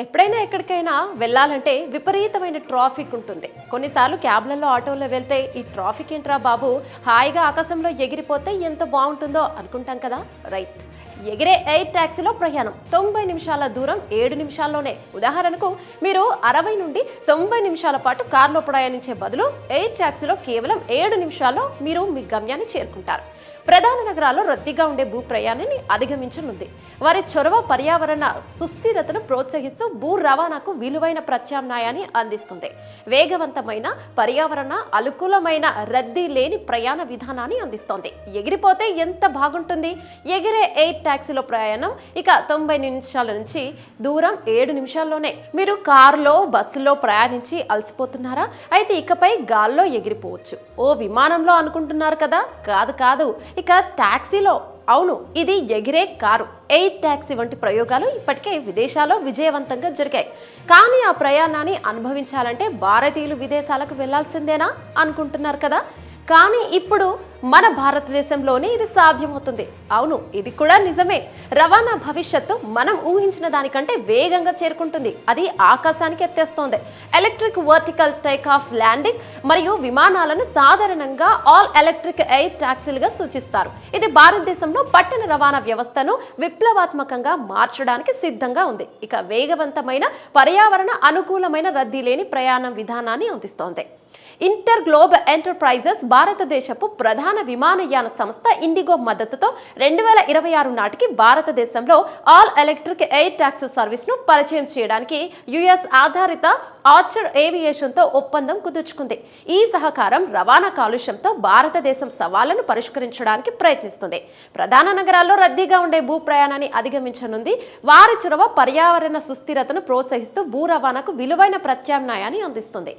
ఎప్పుడైనా ఎక్కడికైనా వెళ్ళాలంటే విపరీతమైన ట్రాఫిక్ ఉంటుంది. కొన్నిసార్లు క్యాబ్లలో ఆటోలో వెళ్తే ఈ ట్రాఫిక్ ఏంట్రా బాబు? హాయిగా ఆకాశంలో ఎగిరిపోతే ఎంత బాగుంటుందో అనుకుంటాం కదా? రైట్. ఎగిరే ఎయిర్ ట్యాక్సీలో ప్రయాణం తొంభై నిమిషాల దూరం ఏడు నిమిషాల్లోనే. ఉదాహరణకు మీరు అరవై నుండి తొంభై నిమిషాల పాటు కారులో ప్రయాణించే బదులు ఎయిర్ ట్యాక్సీలో కేవలం ఏడు నిమిషాల్లో మీరు మీ గమ్యాన్ని చేరుకుంటారు. ప్రధాన నగరాల్లో రద్దీగా ఉండే భూ ప్రయాణాన్ని అధిగమించనుంది. వారి చొరవ పర్యావరణ సుస్థిరతను ప్రోత్సహిస్తూ భూ రవాణాకు విలువైన ప్రత్యామ్నాయాన్ని అందిస్తుంది. వేగవంతమైన పర్యావరణ అనుకూలమైన రద్దీ లేని ప్రయాణ విధానాన్ని అందిస్తోంది. ఎగిరిపోతే ఎంత బాగుంటుంది? ఎగిరే ఎయిర్ ట్యాక్సీలో ప్రయాణం ఇక తొంభై నిమిషాల నుంచి దూరం ఏడు నిమిషాల్లోనే. మీరు కారులో బస్సులో ప్రయాణించి అలసిపోతున్నారా? అయితే ఇకపై గాల్లో ఎగిరిపోవచ్చు. ఓ విమానంలో అనుకుంటున్నారు కదా? కాదు కాదు. ఇక ట్యాక్సీలో. అవును ఇది ఎగిరే కారు. ఎయిర్ ట్యాక్సీ వంటి ప్రయోగాలు ఇప్పటికే విదేశాల్లో విజయవంతంగా జరిగాయి. కానీ ఆ ప్రయాణాన్ని అనుభవించాలంటే భారతీయులు విదేశాలకు వెళ్ళాల్సిందేనా అనుకుంటున్నారు కదా? కానీ ఇప్పుడు మన భారతదేశంలోనే ఇది సాధ్యమవుతుంది. అవును ఇది కూడా నిజమే. రవాణా భవిష్యత్తు మనం ఊహించిన దానికంటే వేగంగా చేరుకుంటుంది. అది ఆకాశానికి ఎత్తేస్తోంది. Electric vertical take off landing మరియు విమానాలను సాధారణంగా ఆల్ ఎలక్ట్రిక్ ఎయిర్ ట్యాక్సీలుగా సూచిస్తారు. ఇది భారతదేశంలో పట్టణ రవాణా వ్యవస్థను విప్లవాత్మకంగా మార్చడానికి సిద్ధంగా ఉంది. ఇక వేగవంతమైన పర్యావరణ అనుకూలమైన రద్దీ లేని ప్రయాణం విధానాన్ని అందిస్తోంది. ఇంటర్ గ్లోబ్ ఎంటర్ప్రైజెస్ భారతదేశపు ప్రధాన విమానయాన సంస్థ ఇండిగో మద్దతుతో రెండు వేల ఇరవై ఆరు నాటికి భారతదేశంలో ఆల్ ఎలక్ట్రిక్ ఎయిర్ ట్యాక్సీ సర్వీస్ను పరిచయం చేయడానికి యుఎస్ ఆధారిత ఆర్చర్ ఏవియేషన్తో ఒప్పందం కుదుర్చుకుంది. ఈ సహకారం రవాణా కాలుష్యంతో భారతదేశం సవాళ్ళను పరిష్కరించడానికి ప్రయత్నిస్తుంది. ప్రధాన నగరాల్లో రద్దీగా ఉండే భూ ప్రయాణాన్ని అధిగమించనుంది. వారి చొరవ పర్యావరణ సుస్థిరతను ప్రోత్సహిస్తూ భూ రవాణాకు విలువైన ప్రత్యామ్నాయాన్ని అందిస్తుంది.